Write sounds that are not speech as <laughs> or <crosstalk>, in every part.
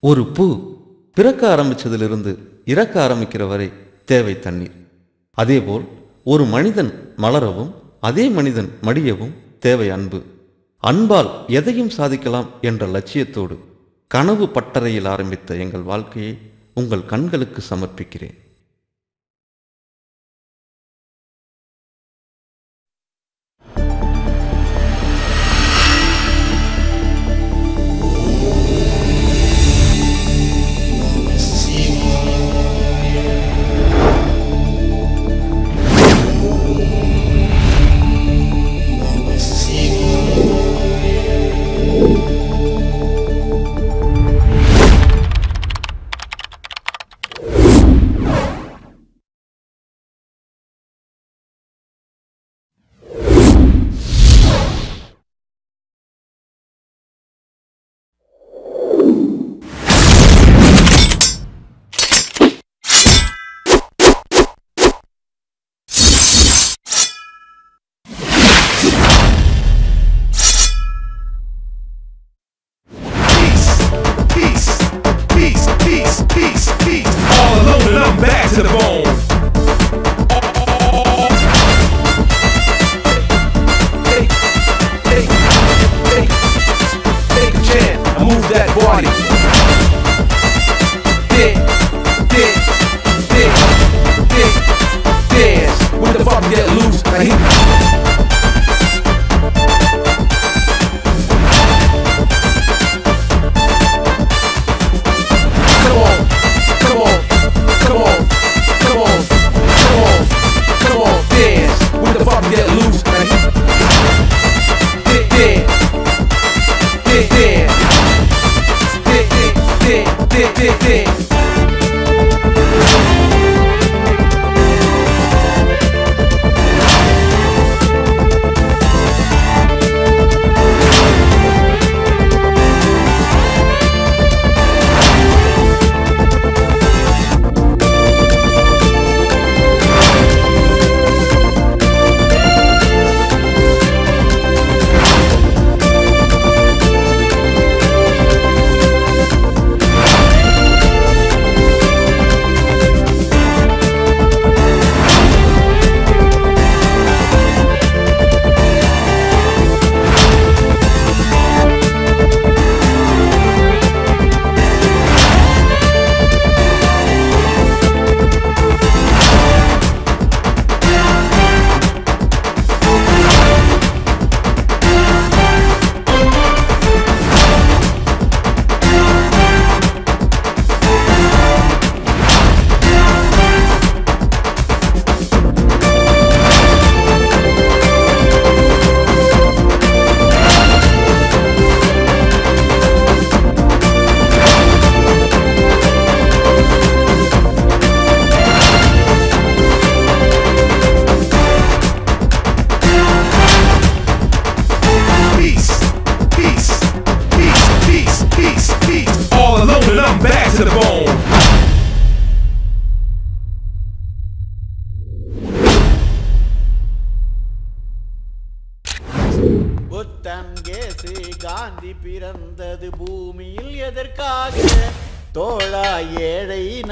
ஒரு பூ பிறக்க ஆரம்பிச்சதிலிருந்து இறக்க ஆரம்பிக்கிற வரை தேவை தண்ணீர். அதேபோல் ஒரு மனிதன் மலரவும் அதே மனிதன் மடியவும் தேவை அன்பு. அன்பால் எதையும் சாதிக்கலாம் என்ற லட்சியத்தோடு கனவு பட்டறையில் ஆரம்பித்த எங்கள் வாழ்க்கையை உங்கள் கண்களுக்கு சமர்ப்பிக்கிறேன்.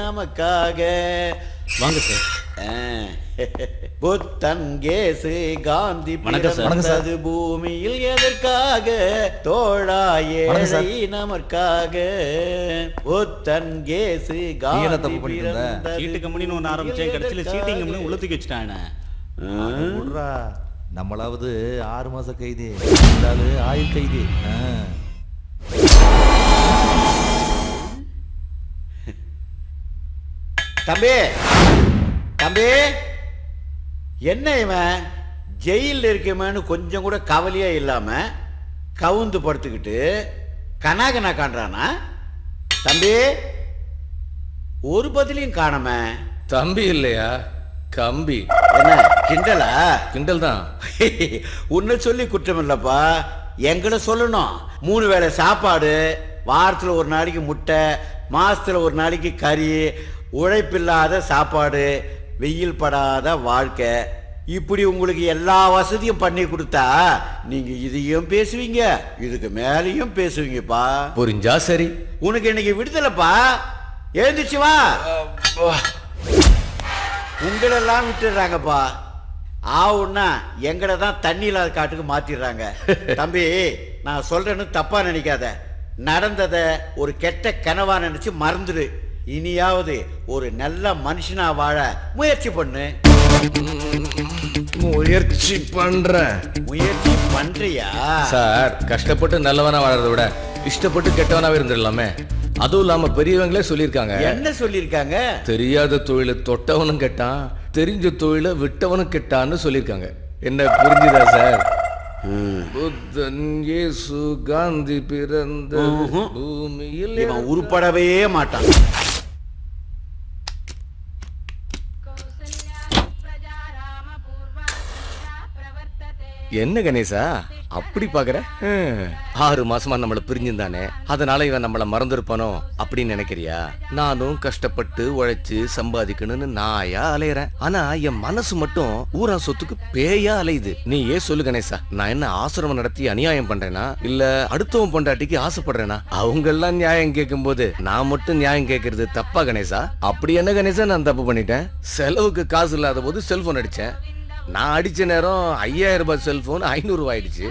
நமக்காக. வாங்க சார். புத்தன் கேசு காந்தி பிறந்தது பூமியில் எதற்காக? தோழா வணக்கம் சார். ஏழை நமக்காக புத்தன் கேசு காந்தி? பிறந்தது சீட்டு கம்பெனின்னு ஒன்று ஆரம்பிச்சேன். கடைசியில்? Seating company உளுத்துக்கு வச்சுட்டானே. நம்மளாவது ஆறு மாச கைதி. ஆயுள் கைதி. தம்பி தம்பி என்ன இவன்? ஜெயிலில் இருக்கமேன்னு கொஞ்சம் கூட கவலையே இல்லாம கவுந்து படுத்துக்கிட்டு கனாகனா காண்றானா? தம்பி ஒரு பதிலையும் காணாம? தம்பி இல்லையா? கம்பி. என்ன கிண்டலா? கிண்டல் தான். <laughs> உன்னை சொல்லி குற்றம் இல்லப்பா. எங்களை சொல்லணும். மூணு வேளை சாப்பாடு வாரத்துல ஒரு நாளைக்கு முட்டை மாசத்துல ஒரு நாளைக்கு கறி உழைப்பில்லாத சாப்பாடு வெயில் படாத வாழ்க்கை இப்படி உங்களுக்கு எல்லா வசதியும் பண்ணி கொடுத்தா நீங்க இதையும் பேசுவீங்க இதுக்கு மேலேயும் பேசுவீங்கப்பா. புரிஞ்சா சரி. உனக்கு இன்னைக்கு விடுதலைப்பா. எழுந்துச்சு வா. உங்களெல்லாம் விட்டுடுறாங்கப்பா. ஆவுன்னா எங்களை தான் தண்ணி இல்லாத காட்டுக்கு மாத்திடுறாங்க. <laughs> தம்பி நான் சொல்றேன்னு தப்பா நினைக்காத. நடந்ததை ஒரு கெட்ட கனவா நினைச்சு மறந்துடு. இனியாவது ஒரு நல்ல மனுஷனா வாழ முயற்சி பண்ணு. முயற்சி பண்றேன் முயற்சி பண்றியா? சார் கஷ்டப்பட்டு நல்லவனா வாழறத விட இஷ்டப்பட்டு கெட்டவனாவே இருந்துடலாமே. அதுவும் இல்லாம பெரியவங்களே சொல்லியிருக்காங்க. என்ன சொல்லியிருக்காங்க? தெரியாத தொழிலை தொட்டவனும் கெட்டான் தெரிஞ்ச தொழிலை விட்டவனும் கெட்டான்னு சொல்லியிருக்காங்க. என்ன புரிஞ்சுதா சார்? புத்தன் இயேசு காந்தி பிறந்த. பூமியில் இவன் உருப்படவே மாட்டான். என்ன கணேசா? அப்படி பாக்குற? ஆறு மாசமா நம்மள பிரிஞ்சிருந்தானே. அதனால இவன் நம்மள மறந்துருப்பானோ அப்படின்னு நினைக்கிறியா? நானும் கஷ்டப்பட்டு உழைச்சு சம்பாதிக்கணும்னு நாயா அலையறேன். ஆனா என் மனசு மட்டும் ஊரா சொத்துக்கு பேயா அலையுது. நீ ஏன் சொல்லு கணேசா நான் என்ன ஆசிரமம் நடத்தி அநியாயம் பண்றேனா? இல்ல அடுத்தவன் பொண்டாட்டிக்கு ஆசைப்படுறேனா? அவங்க எல்லாம் நியாயம் கேட்கும்போது நான் மட்டும் நியாயம் கேட்கறது தப்பா கணேசா? அப்படி என்ன கணேசா நான் தப்பு பண்ணிட்டேன்? செலவுக்கு காசு இல்லாத போது செல்போன் அடிச்சேன். நான் அடிச்ச நேரம் ஐயாயிரம் ரூபாய் செல்போன் ஐநூறு ஆயிடுச்சு.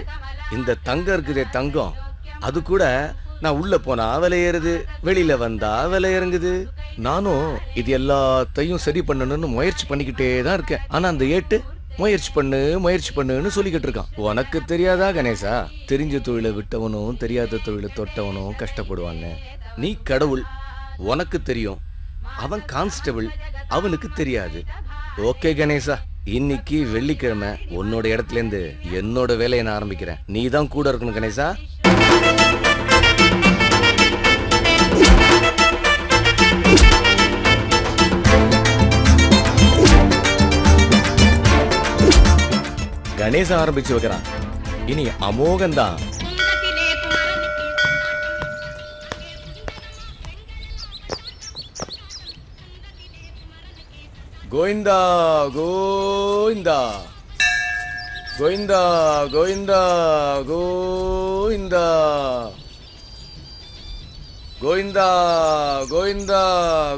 இந்த தங்கம் இருக்குதே தங்கம். அது கூட நான் உள்ள போனா விலை ஏறுது. வெளியில வந்தா விலை இறங்குது. நானும் இது எல்லாத்தையும் சரி பண்ணணும்னு முயற்சி பண்ணிக்கிட்டே தான் இருக்கேன். ஆனா அந்த ஏட்டு முயற்சி பண்ணு முயற்சி பண்ணுன்னு சொல்லிக்கிட்டு இருக்கான். உனக்கு தெரியாதா கணேசா? தெரிஞ்ச தொழிலை விட்டவனும் தெரியாத தொழிலை தொட்டவனும் கஷ்டப்படுவான்னு. நீ கடவுள் உனக்கு தெரியும். அவன் கான்ஸ்டபிள் அவனுக்கு தெரியாது. ஓகே கணேசா. இன்னைக்கு வெள்ளிக்கிழமை உன்னோட இடத்துல இருந்து என்னோட வேலையை நான் ஆரம்பிக்கிறேன். நீ தான் கூட இருக்கணும் கணேசா. கணேசா ஆரம்பிச்சு வைக்கிறான். இனி அமோகம்தான் கோவிந்தா கோவிந்தா. கோவிந்தா கோவிந்தா கோவிந்தா. கோவிந்தா கோவிந்தா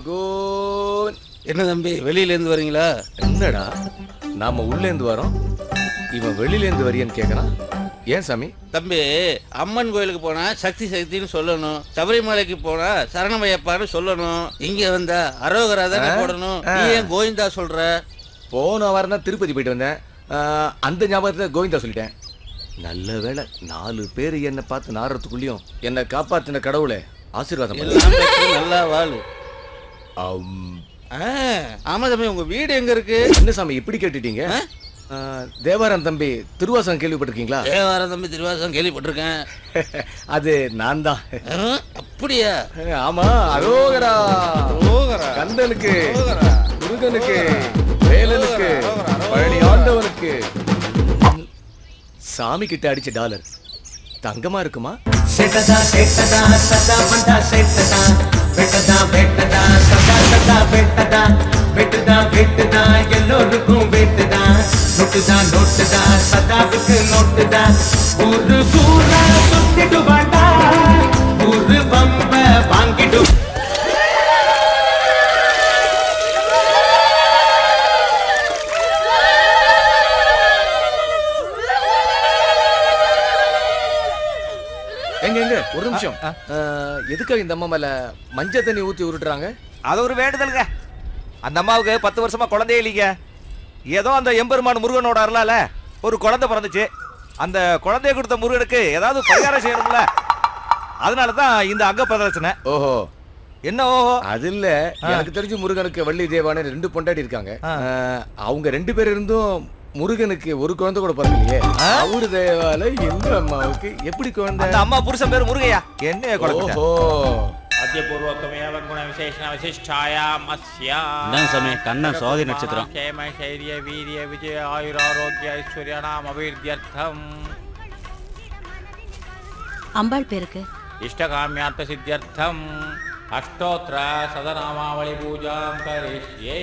கோவிந்த் என்ன தம்பி வெளியில இருந்து வரீங்களா? என்னடா நாம உள்ள இருந்து வரோம். இவன் வெளியில இருந்து வரியன்னு கேக்குறான். ஏன் சாமி? தம்பி அம்மன் கோயிலுக்கு போனா சக்தி சக்தின்னு சொல்லணும். சபரிமலைக்கு போனா சரணமையப்பான்னு சொல்லணும். இங்க வந்தா அரோகரா தானே? போடணும். நீ ஏன் கோவிந்தா சொல்ற? போன வாரம் தான் திருப்பதி போயிட்டு வந்தேன். அந்த ஞாபகத்துல கோவிந்தா சொல்லிட்டேன். நல்ல வேளை நாலு பேர் என்னை பார்த்து நாடுறதுக்குள்ளேயும் என்னை காப்பாத்தின கடவுளே ஆசீர்வாதம் நல்லா வாழு. ஆமா தம்பி உங்க வீடு எங்க இருக்கு? என்ன சாமி இப்படி கேட்டுட்டீங்க? தேவாரம் தம்பி திருவாசகம் கேள்விப்பட்டிருக்கீங்களா? தேவாரம் தம்பி திருவாசகம் கேள்விப்பட்டிருக்கேன். <laughs> அது நான் தான் அப்படியா? ஆமா அரோகரா. அரோகரா. கந்தனுக்கு. முருகனுக்கு வேலனுக்கு. பழனி ஆண்டவனுக்கு. சாமி கிட்ட அடிச்ச டாலர். தங்கமா இருக்குமா? செட்டதா செட்டதா சதா பண்டா செட்டதா. வெட்டதா வெட்டதா சதா சதா வெட்டதா. வெட்டுதா வெட்டுதா எல்லோருக்கும் வெட்டுதா. நோட்டுதா நோட்டுதா சதாவுக்கு நோட்டுதா ஒரு கூறா சுத்திடுவாண்டா ஒரு பம்ப வாங்கிடு எங்க எங்க? ஒரு நிமிஷம். ஆஹ், எதுக்காக இந்த அம்மா மேல மஞ்சள் தண்ணி ஊத்தி உருட்டுறாங்க? அது ஒரு வேண்டுதலுங்க. அந்த அம்மாவுக்கு பத்து வருஷமா குழந்தையே இல்லைங்க. ஏதோ அந்த எம்பெருமான் முருகனோட அருளால ஒரு குழந்தை பிறந்துச்சு. அந்த குழந்தைய கொடுத்த முருகனுக்கு ஏதாவது பரிகாரம் செய்யணும்ல. அதனால தான் இந்த அங்க பிரதர்சனை ஓஹோ. என்ன ஓஹோ? அது இல்ல. எனக்கு தெரிஞ்சு முருகனுக்கு வள்ளி தேவான ரெண்டு பொண்டாட்டி இருக்காங்க. அவங்க ரெண்டு பேர் இருந்தும் முருகனுக்கு ஒரு குழந்தை கூட பிறக்கலையே. அவரு தேவால இந்த அம்மாவுக்கு எப்படி குழந்தை? அம்மா புருஷன் பேர் முருகையா? என்ன குழந்தை ஓஹோ. అద్య పూర్వకమేవ గుణ విశేషణ విశిష్టాయాం అస్యాం సమయ కన్న సోది నక్షత్రం క్షేమ శైర్య వీర్య విజయ ఆయురారోగ్య ఐశ్వర్యనాం అభివృద్ధ్యర్థం అంబాళ్ పేరుக்கு ఇష్టకామ్యార్థ సిద్ధ్యర్థం அஷ்டோத்ர சதநாமாவளி பூஜாம் கரிஷ்யே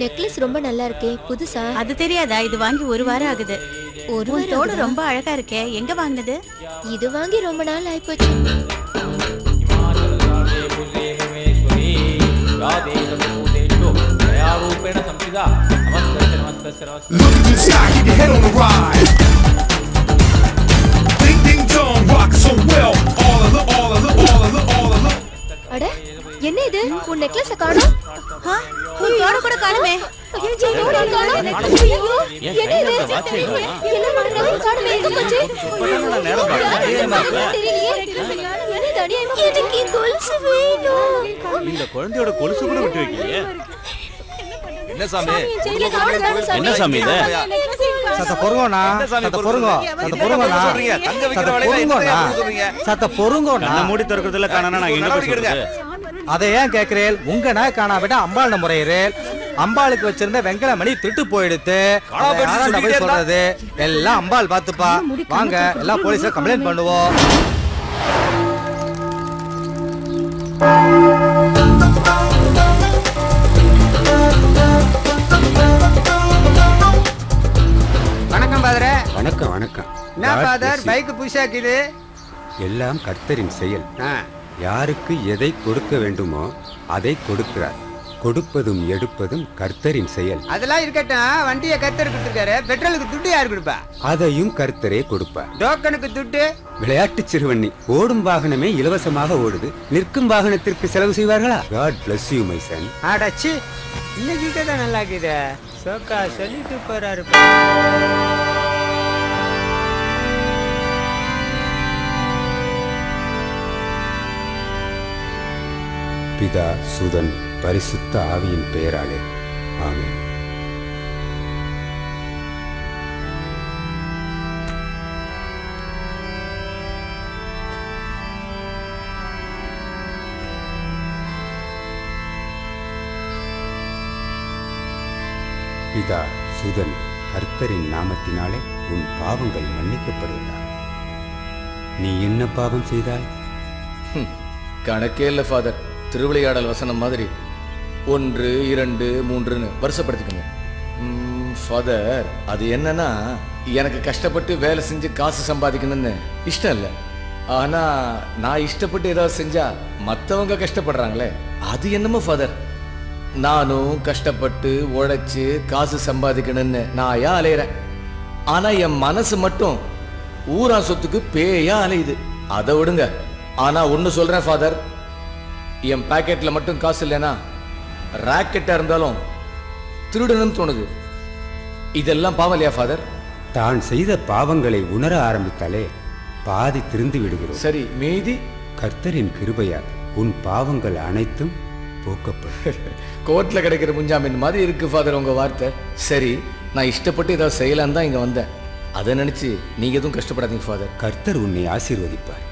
நெக்லஸ் ரொம்ப நல்லா இருக்கே புதுசா? அது தெரியாதா? இது வாங்கி ஒரு வாரம் ஆகுது. ஒரு தோடு ரொம்ப அழகா இருக்கே. எங்க வாங்கினது? இது வாங்கி ரொம்ப நாள் ஆயிப்போச்சு. Look to the sky, keep your head on the rise. Ding ding dong, rock so well. All of the, all of the, all of the, all of the. அட என்ன இது உன் நெக்லஸ காணோம் உன் தோடு கூட காணுமே என்ன இது என்ன காணுமே எங்க போச்சு. தெரியலையே எனக்கு கொலுசு வேணும் இந்த குழந்தையோட கொலுசு கூட விட்டு வைக்கலையே. என்ன சாமி? என்ன சாமி இது? சத்த பொறுங்கோண்ணா. சத்த பொறுங்க? சத்த பொறுங்கோண்ணா. சொல்றீங்க? தங்க வைக்கிற சத்த பொறுங்கோண்ணா? சத்த பொறுங்கோண்ணா. கண்ணை மூடி திறக்கிறதுல காணனா நான் எங்க போய் அதை ஏன் கேக்குறேன் உங்க நாய் காணாவிட்டா அம்பாள் முறையிறேன் அம்பாளுக்கு வச்சிருந்த வெங்கல மணி திருட்டு போயிடுத்து சொல்றது? எல்லாம் அம்பாள் பாத்துப்பா வாங்க எல்லாம் போலீஸ்ல கம்ப்ளைண்ட் பண்ணுவோம். வணக்கம். வணக்கம் என்ன ஃபாதர் பைக் புஷாக்குது எல்லாம் கர்த்தரின் செயல். யாருக்கு எதை கொடுக்க வேண்டுமோ அதை கொடுக்கிறார். கொடுப்பதும் எடுப்பதும் கர்த்தரின் செயல். அதெல்லாம் இருக்கட்டும். வண்டியை கத்தர் கொடுத்துருக்காரு. பெட்ரோலுக்கு துட்டு யார் கொடுப்பா? அதையும் கர்த்தரே கொடுப்பார் டோக்கனுக்கு துட்டு? விளையாட்டு சிறுவண்ணி ஓடும் வாகனமே இலவசமாக ஓடுது. நிற்கும் வாகனத்திற்கு செலவு செய்வார்களா? God bless you my son ஆடாச்சி இன்னைக்கு தான் நல்லா இருக்குது சோக்கா சொல்லிட்டு போறாரு. பிதா சுதன் பரிசுத்த ஆவியின் பெயராலே. ஆமென். பிதா சுதன் கர்த்தரின் நாமத்தினாலே உன் பாவங்கள் மன்னிக்கப்படுவதா? நீ என்ன பாவம் செய்தாய் கணக்கே இல்லை ஃபாதர் திருவிளையாடல் வசனம் மாதிரி. ஒன்று இரண்டு மூன்றுன்னு வருஷப்படுத்திக்கோங்க. ஃபாதர் அது என்னன்னா எனக்கு கஷ்டப்பட்டு வேலை செஞ்சு காசு சம்பாதிக்கணும்னு இஷ்டம் இல்லை. ஆனால் நான் இஷ்டப்பட்டு ஏதாவது செஞ்சால் மற்றவங்க கஷ்டப்படுறாங்களே அது என்னமோ ஃபாதர். நானும் கஷ்டப்பட்டு உழைச்சி காசு சம்பாதிக்கணும்னு நான் ஏன் அலையிறேன். ஆனால் என் மனசு மட்டும் ஊரா சொத்துக்கு பேயா அலையுது. அதை விடுங்க. ஆனால் ஒன்று சொல்கிறேன் ஃபாதர் என் பாக்கெட்ல மட்டும் காசு இல்லைனா ராக்கெட்டா இருந்தாலும் திருடணும்னு தோணுது. இதெல்லாம் பாவம் இல்லையா ஃபாதர் தான் செய்த பாவங்களை உணர ஆரம்பித்தாலே பாதி திருந்து விடுகிறோம். சரி மீதி? கர்த்தரின் கிருபையால் உன் பாவங்கள் அனைத்தும் போக்கப்படும். <laughs> கோர்ட்ல கிடைக்கிற முஞ்சாமின் மாதிரி இருக்கு ஃபாதர் உங்க வார்த்தை. சரி நான் இஷ்டப்பட்டு ஏதாவது செய்யலான்னு தான் இங்க வந்தேன். அதை நினைச்சு நீங்க எதுவும் கஷ்டப்படாதீங்க ஃபாதர் கர்த்தர் உன்னை ஆசீர்வதிப்பார்.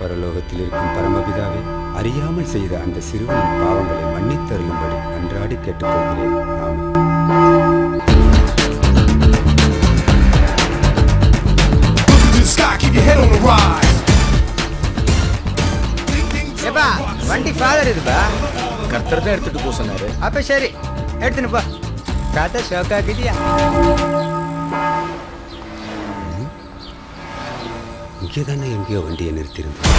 பரலோகத்தில் இருக்கும் பரமபிதாவே அறியாமல் செய்த அந்த சிறுவனின் பாவங்களை மன்னித்தருளும்படி அன்றாடி கேட்டுக்கொள்கிறேன். வண்டி ஃபாதர் இதுப்பா? கர்த்தர் தான் எடுத்துட்டு போக சொன்னாரு. அப்ப சரி எடுத்துன்னு போ. ஷோக்காக்குதியா இங்கே தானே எங்கேயோ வண்டியை நிறுத்தியிருந்தோம்.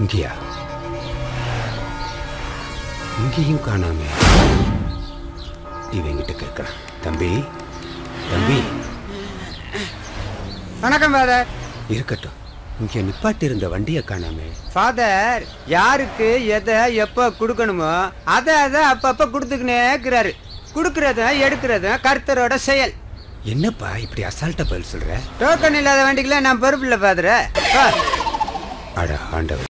இங்கேயா? இங்கேயும் காணாமே. இவங்கிட்ட கேட்கலாம் தம்பி தம்பி. வணக்கம் ஃபாதர் இருக்கட்டும். இங்கே நிப்பாட்டியிருந்த வண்டியை காணாமே. ஃபாதர் யாருக்கு எதை எப்போ கொடுக்கணுமோ அதை அதை அப்பப்போ கொடுத்துக்கினே இருக்கிறாரு. கொடுக்கறதும் எடுக்கிறதும் கர்த்தரோட செயல். என்னப்பா இப்படி அசால்ட்டா பதில் சொல்ற? டோக்கன் இல்லாத வண்டிக்கெல்லாம் நான் பொறுப்பு இல்லை ஃபாதர் அட ஆண்டவர்